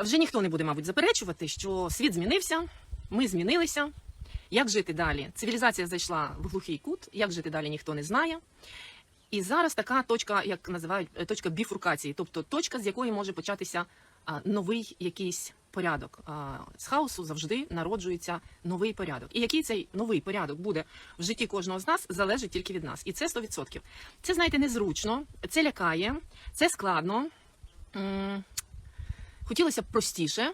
Вже ніхто не буде, мабуть, заперечувати, що світ змінився, ми змінилися. Як жити далі? Цивілізація зайшла в глухий кут, як жити далі ніхто не знає. І зараз така точка, як називають е, точка біфуркації, тобто точка, з якої може початися новий якийсь порядок. З хаосу завжди народжується новий порядок. І який цей новий порядок буде в житті кожного з нас, залежить тільки від нас. І це 100%. Це, знаєте, незручно, це лякає, це складно. Хотілося б простіше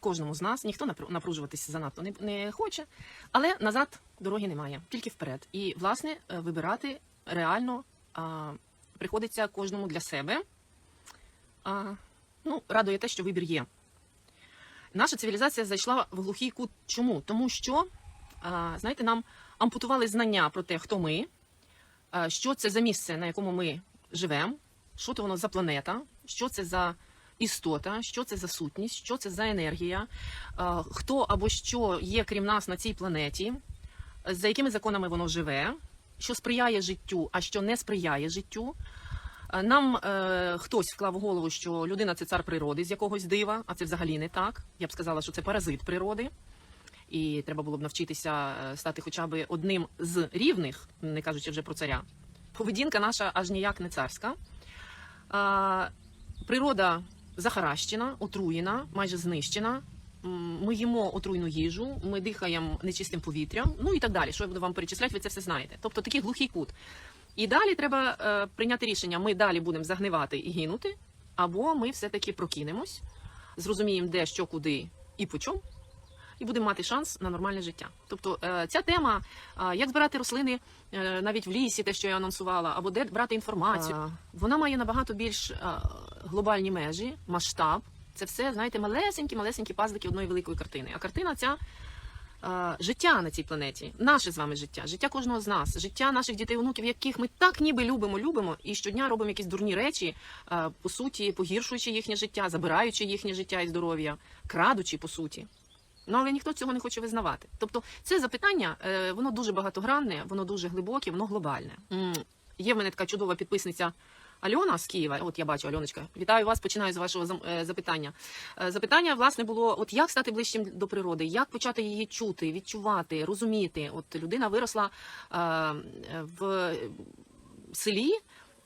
кожному з нас, ніхто напружуватися занадто не, не хоче, але назад дороги немає, тільки вперед. І, власне, е, вибирати реально а, приходиться кожному для себе. А, ну, радує те, що вибір є. Наша цивілізація зайшла в глухий кут. Чому? Тому що, а, знаєте, нам ампутували знання про те, хто ми, а, що це за місце, на якому ми живемо, що то воно за планета, що це за істота, що це за сутність, що це за енергія, хто або що є крім нас на цій планеті, за якими законами воно живе, що сприяє життю, а що не сприяє життю. Е, Нам е, хтось вклав в голову, що людина це цар природи з якогось дива, а це взагалі не так. Я б сказала, що це паразит природи. І треба було б навчитися е, стати хоча б одним з рівних, не кажучи вже про царя. Поведінка наша аж ніяк не царська. А, природа захаращена, отруєна, майже знищена. Ми їмо отруйну їжу, ми дихаємо нечистим повітрям, ну і так далі. Що я буду вам перечисляти, ви це все знаєте. Тобто такий глухий кут. І далі треба е, прийняти рішення: ми далі будемо загнивати і гинути, або ми все-таки прокинемось, зрозуміємо, де, що, куди і по чому, і будемо мати шанс на нормальне життя. Тобто е, ця тема, е, як збирати рослини е, навіть в лісі, те, що я анонсувала, або де брати інформацію, вона має набагато більш глобальні межі, масштаб. Це все, знаєте, малесенькі, малесенькі пазлики одної великої картини. А картина ця життя на цій планеті, наше з вами життя, життя кожного з нас, життя наших дітей, онуків, яких ми так ніби любимо, любимо, і щодня робимо якісь дурні речі, по суті, погіршуючи їхнє життя, забираючи їхнє життя і здоров'я, крадучи по суті. Ну, але ніхто цього не хоче визнавати. Тобто, це запитання, е, воно дуже багатогранне, воно дуже глибоке, воно глобальне. Є в мене така чудова підписниця Альона з Києва. От я бачу, Альоночка. Вітаю вас. Починаю з вашого е, запитання. Е, Запитання, власне, було: от як стати ближчим до природи, як почати її чути, відчувати, розуміти. От людина виросла в селі.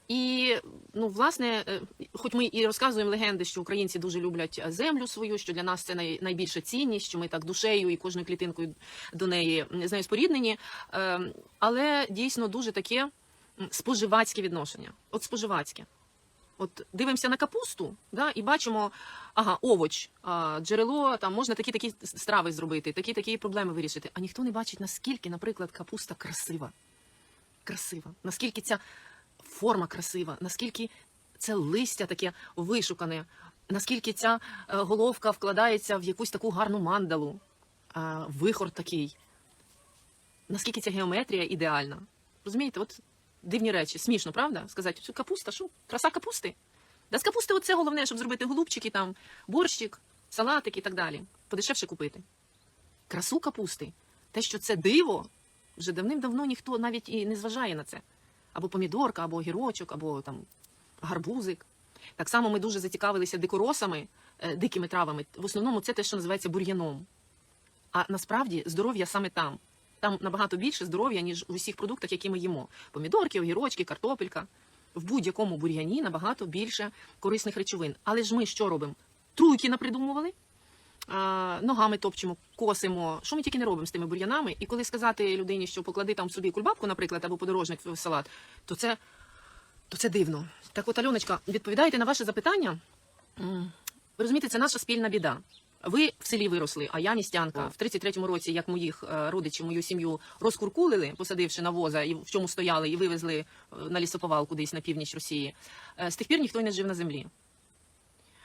І ну, власне, е, хоч ми і розказуємо легенди, що українці дуже люблять землю свою, що для нас це найбільша цінність, що ми так душею і кожною клітинкою до неї з нею споріднені. Е, але дійсно дуже таке споживацьке відношення. От споживацьке. От дивимося на капусту, да, і бачимо, ага, овоч, джерело, там можна такі такі страви зробити, такі такі проблеми вирішити. А ніхто не бачить, наскільки, наприклад, капуста красива. Красива. Наскільки ця форма красива, наскільки це листя таке вишукане, наскільки ця е, головка вкладається в якусь таку гарну мандалу, вихор такий, наскільки ця геометрія ідеальна. Розумієте, от дивні речі, смішно, правда? Сказати, що капуста, що? Краса капусти. Да з капусти оце головне, щоб зробити голубчики, там, борщик, салатик і так далі. Подешевше купити. Красу капусти. Те, що це диво, вже давним-давно ніхто навіть і не зважає на це. Або помідорка, або огірочок, або там гарбузик. Так само ми дуже зацікавилися дикоросами, е, дикими травами. В основному це те, що називається бур'яном. А насправді здоров'я саме там. Там набагато більше здоров'я, ніж у всіх продуктах, які ми їмо. Помідорки, огірочки, картопелька. В будь-якому бур'яні набагато більше корисних речовин. Але ж ми що робимо? Труйки напридумували, ногами топчемо, косимо. Що ми тільки не робимо з тими бур'янами? І коли сказати людині, що поклади там собі кульбабку, наприклад, або подорожник в салат, то це, то це дивно. Так от, Альоночка, відповідаєте на ваше запитання. Ви розумієте, це наша спільна біда. Ви в селі виросли, а я містянка. В 33-му році, як моїх е, родичів, мою сім'ю розкуркулили, посадивши на воза, і в чому стояли, і вивезли е, на лісоповал кудись на північ Росії. Е, З тих пір ніхто й не жив на землі.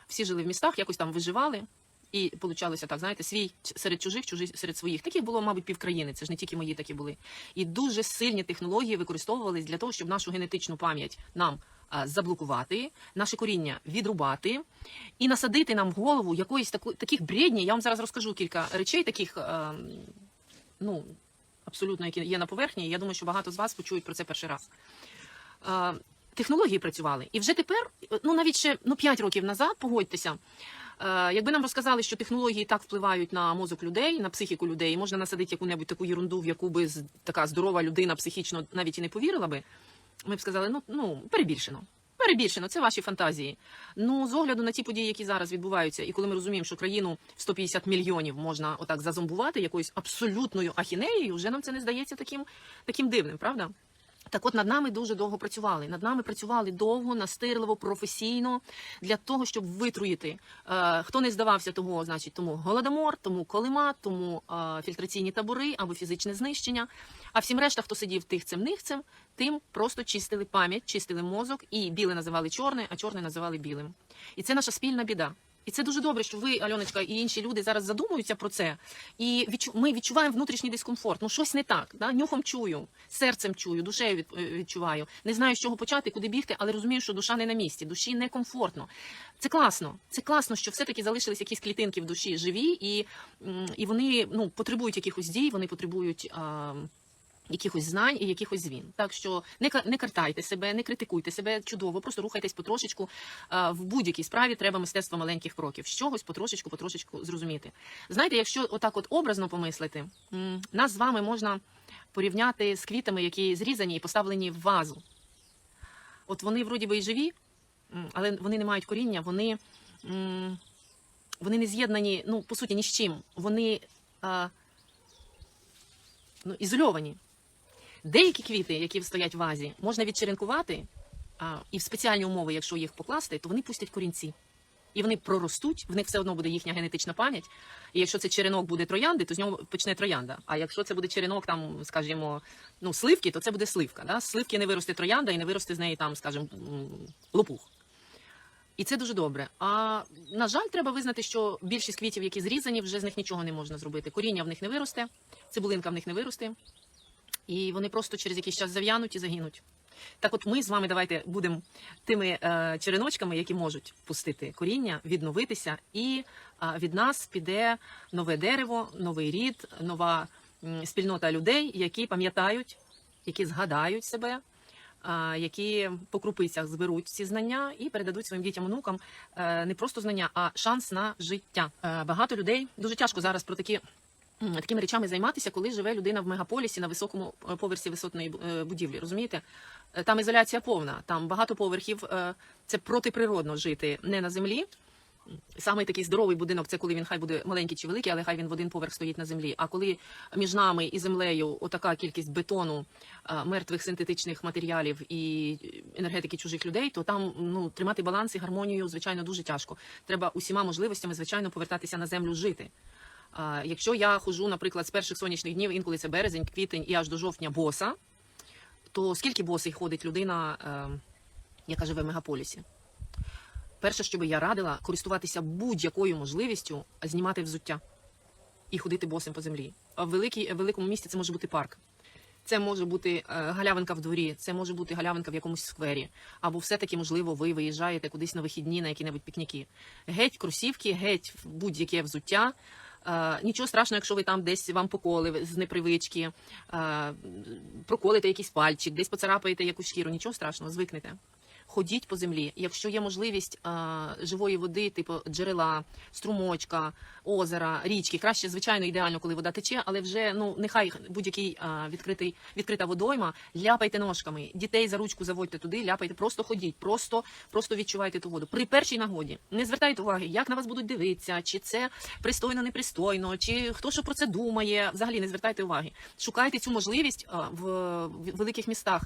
Всі жили в містах, якось там виживали. І получалося так, знаєте, свій серед чужих, чужий серед своїх. Таких було, мабуть, півкраїни. Це ж не тільки мої такі були. І дуже сильні технології використовувались для того, щоб нашу генетичну пам'ять нам заблокувати, наше коріння відрубати і насадити нам в голову якоїсь таку, таких бредні. Я вам зараз розкажу кілька речей, таких ну абсолютно які є на поверхні. Я думаю, що багато з вас почують про це перший раз. Технології працювали, і вже тепер, ну навіть ще ну 5 років назад, погодьтеся. Е, Якби нам розказали, що технології так впливають на мозок людей, на психіку людей, можна насадити яку-небудь таку ерунду, в яку би така здорова людина психічно навіть і не повірила би, ми б сказали, ну, ну перебільшено. Перебільшено, це ваші фантазії. Ну, з огляду на ті події, які зараз відбуваються, і коли ми розуміємо, що країну в 150 мільйонів можна отак зазомбувати якоюсь абсолютною ахінеєю, вже нам це не здається таким, таким дивним, правда? Так от над нами дуже довго працювали. Над нами працювали довго, настирливо, професійно для того, щоб витруїти. Е, хто не здавався, того, значить, тому голодомор, тому колима, тому е, фільтраційні табори або фізичне знищення. А всім решта, хто сидів тихцем нихцем, тим просто чистили пам'ять, чистили мозок, і біле називали чорне, а чорне називали білим. І це наша спільна біда. І це дуже добре, що ви, Альоночка, і інші люди зараз задумуються про це. І відчу... ми відчуваємо внутрішній дискомфорт. Ну щось не так. Да? Нюхом чую, серцем чую, душею е, відчуваю. Не знаю, з чого почати, куди бігти, але розумію, що душа не на місці, душі некомфортно. Це класно. Це класно, що все-таки залишились якісь клітинки в душі живі, і, і вони ну, потребують якихось дій, вони потребують. А... Якихось знань і якихось звін. Так що не не картайте себе, не критикуйте себе чудово, просто рухайтесь потрошечку. В будь-якій справі треба мистецтво маленьких кроків. З чогось потрошечку, потрошечку зрозуміти. Знаєте, якщо отак от образно помислити, нас з вами можна порівняти з квітами, які зрізані і поставлені в вазу. От вони вроді би і живі, але вони не мають коріння, вони, вони не з'єднані, ну, по суті, ні з чим. Вони ну, ізольовані. Деякі квіти, які стоять в вазі, можна відчеренкувати, а, і в спеціальні умови, якщо їх покласти, то вони пустять корінці. І вони проростуть, в них все одно буде їхня генетична пам'ять. І якщо це черенок буде троянди, то з нього почне троянда. А якщо це буде черенок, там, скажімо, ну, сливки, то це буде сливка. Да? Сливки не виросте троянда і не виросте з неї там, скажімо, лопух. І це дуже добре. А на жаль, треба визнати, що більшість квітів, які зрізані, вже з них нічого не можна зробити. Коріння в них не виросте, цибулинка в них не виросте, і вони просто через якийсь час зав'януть і загинуть. Так, от ми з вами давайте будемо тими е, череночками, які можуть пустити коріння, відновитися, і е, від нас піде нове дерево, новий рід, нова м, спільнота людей, які пам'ятають, які згадають себе, а, які по крупицях зберуть ці знання і передадуть своїм дітям онукам е, не просто знання, а шанс на життя. Е, Багато людей дуже тяжко зараз про такі. Такими речами займатися, коли живе людина в мегаполісі на високому е, поверсі висотної е, будівлі. Розумієте? Е, Там ізоляція повна, там багато поверхів. Це протиприродно жити не на землі. Саме такий здоровий будинок це коли він хай буде маленький чи великий, але хай він в один поверх стоїть на землі. А коли між нами і землею отака кількість бетону, мертвих синтетичних матеріалів і енергетики чужих людей, то там ну тримати баланс і гармонію, звичайно, дуже тяжко. Треба усіма можливостями, звичайно, повертатися на землю жити. Якщо я ходжу, наприклад, з перших сонячних днів, інколи це березень, квітень і аж до жовтня боса, то скільки босий ходить людина, е, яка живе в мегаполісі? Перше, що би я радила, користуватися будь-якою можливістю знімати взуття і ходити босим по землі. В в великому місті це може бути парк. Це може бути е, галявинка в дворі, це може бути галявинка в якомусь сквері. Або все-таки, можливо, ви виїжджаєте кудись на вихідні на які-небудь пікніки. Геть кросівки, геть будь-яке взуття. Е, нічого страшного, якщо ви там десь вам поколи з непривички, е, проколите якийсь пальчик, десь поцарапаєте якусь шкіру. Нічого страшного, звикнете. Ходіть по землі. Якщо є можливість а, живої води, типу джерела, струмочка, озера, річки, краще, звичайно, ідеально, коли вода тече, але вже ну нехай будь-який відкритий відкрита водойма, ляпайте ножками, дітей за ручку заводьте туди, ляпайте, просто ходіть, просто, просто відчувайте ту воду. При першій нагоді не звертайте уваги, як на вас будуть дивитися, чи це пристойно, непристойно, чи хто що про це думає. Взагалі не звертайте уваги. Шукайте цю можливість в, великих містах.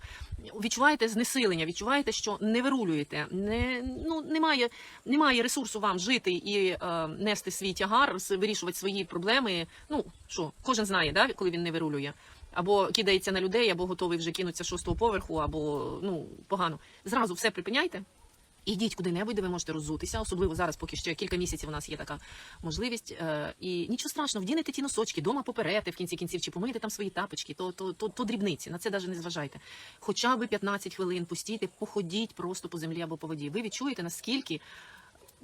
Відчуваєте знесилення, відчуваєте, що не вирулюєте, не ну немає, немає ресурсу вам жити і е, нести свій тягар, вирішувати свої проблеми. Ну що, кожен знає, да, коли він не вирулює. Або кидається на людей, або готовий вже кинутися шостого поверху, або ну погано. Зразу все припиняйте. Ідіть куди-небудь, де ви можете роззутися, особливо зараз, поки ще кілька місяців у нас є така можливість. Е, і нічого страшного, вдінете ті носочки, дома поперете в кінці кінців, чи помийте там свої тапочки, то, то, то, то дрібниці, на це навіть не зважайте. Хоча б 15 хвилин пустійте, походіть просто по землі або по воді. Ви відчуєте, наскільки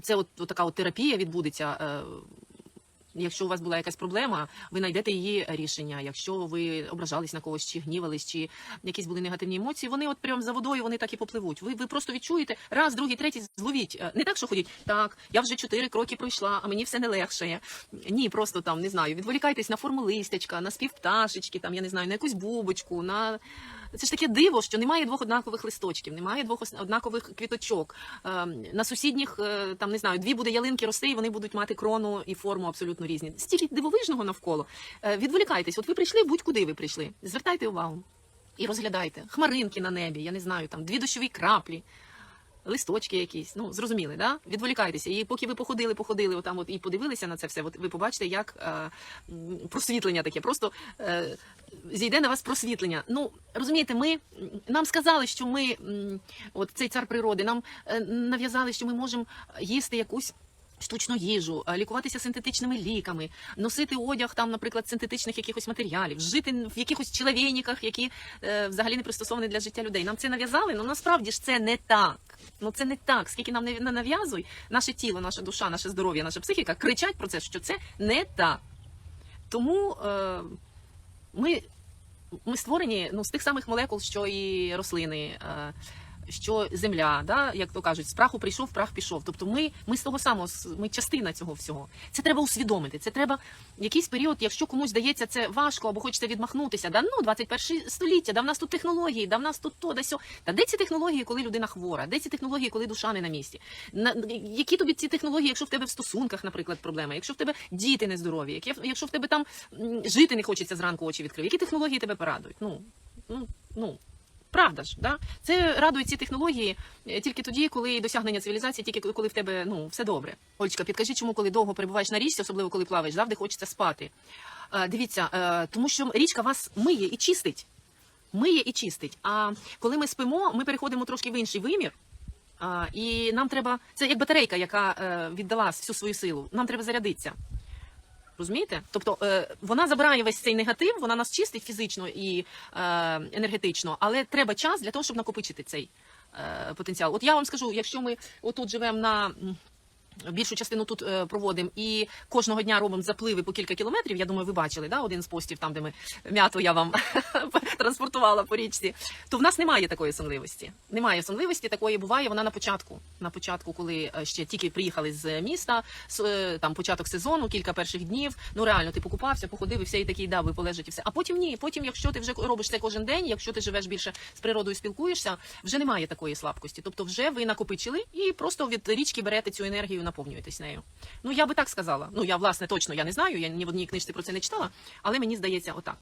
це от, от така от терапія відбудеться. Е, Якщо у вас була якась проблема, ви знайдете її рішення. Якщо ви ображались на когось, чи гнівались, чи якісь були негативні емоції, вони от прямо за водою вони так і попливуть. Ви, ви просто відчуєте раз, другий, третій, зловіть. Е, Не так, що ходіть, так, я вже чотири кроки пройшла, а мені все не легшає. Ні, просто там не знаю, відволікайтесь на форму листячка, на спів пташечки, там я не знаю, на якусь бубочку, на це ж таке диво, що немає двох однакових листочків, немає двох однакових квіточок. Ем, На сусідніх е, там не знаю, дві буде ялинки рости, і вони будуть мати крону і форму абсолютно різні. Стільки дивовижного навколо. Е, Відволікайтесь, от ви прийшли, будь-куди ви прийшли. Звертайте увагу і розглядайте хмаринки на небі, я не знаю, там дві дощові краплі. Листочки якісь, ну зрозуміли, да? Відволікайтеся. І поки ви походили, походили отам, от і подивилися на це все, от ви побачите, як е, просвітлення таке, просто е, зійде на вас просвітлення. Ну розумієте, ми нам сказали, що ми, от цей цар природи, нам е, нав'язали, що ми можемо їсти якусь. Штучну їжу, е, лікуватися синтетичними ліками, носити одяг там, наприклад, синтетичних якихось матеріалів, жити в якихось чоловійниках, які е, взагалі не пристосовані для життя людей. Нам це нав'язали, але насправді ж це не так. Ну це не так. Скільки нам не нав'язуй, наше тіло, наша душа, наше здоров'я, наша психіка кричать про це, що це не так. Тому е, ми, ми створені ну, з тих самих молекул, що і рослини. Що земля, да, як то кажуть, з праху прийшов, прах пішов. Тобто ми, ми з того самого, ми частина цього всього. Це треба усвідомити. Це треба якийсь період, якщо комусь здається це важко або хочете відмахнутися. Да ну 21 століття, да в нас тут технології, да в нас тут то, да сьо. Та де ці технології, коли людина хвора? Де ці технології, коли душа не на місці? На які тобі ці технології, якщо в тебе в стосунках, наприклад, проблема, якщо в тебе діти нездорові, якщо в тебе там жити не хочеться зранку очі відкрив, які технології тебе порадують? Ну ну ну. Правда ж, да? Це радують ці технології е, тільки тоді, коли досягнення цивілізації, тільки коли- в тебе ну все добре. Олечка, підкажи, чому коли довго перебуваєш на річці, особливо коли плаваєш, завжди хочеться спати. Е, дивіться, е, тому що річка вас миє і чистить. Миє і чистить. А коли ми спимо, ми переходимо трошки в інший вимір. І нам треба. Це як батарейка, яка віддала всю свою силу. Нам треба зарядитися. Розумієте? Тобто е, вона забирає весь цей негатив, вона нас чистить фізично і е, енергетично, але треба час для того, щоб накопичити цей е, потенціал. От я вам скажу, якщо ми отут живемо на. Більшу частину тут е, проводимо і кожного дня робимо запливи по кілька кілометрів. Я думаю, ви бачили да, один з постів, там де ми м'яту я вам транспортувала по річці. То в нас немає такої сонливості. Немає сонливості, такої буває вона на початку. На початку, коли е, ще тільки приїхали з міста, с- е, там початок сезону, кілька перших днів. Ну реально, ти покупався, походив і все, і такий да, ви полежать і все. А потім ні. Потім, якщо ти вже робиш це кожен день, якщо ти живеш більше з природою, спілкуєшся, вже немає такої слабкості. Тобто, вже ви накопичили і просто від річки берете цю енергію, наповнюєтесь нею. Ну я би так сказала. Ну я власне точно я не знаю. Я ні в одній книжці про це не читала, але мені здається, отак.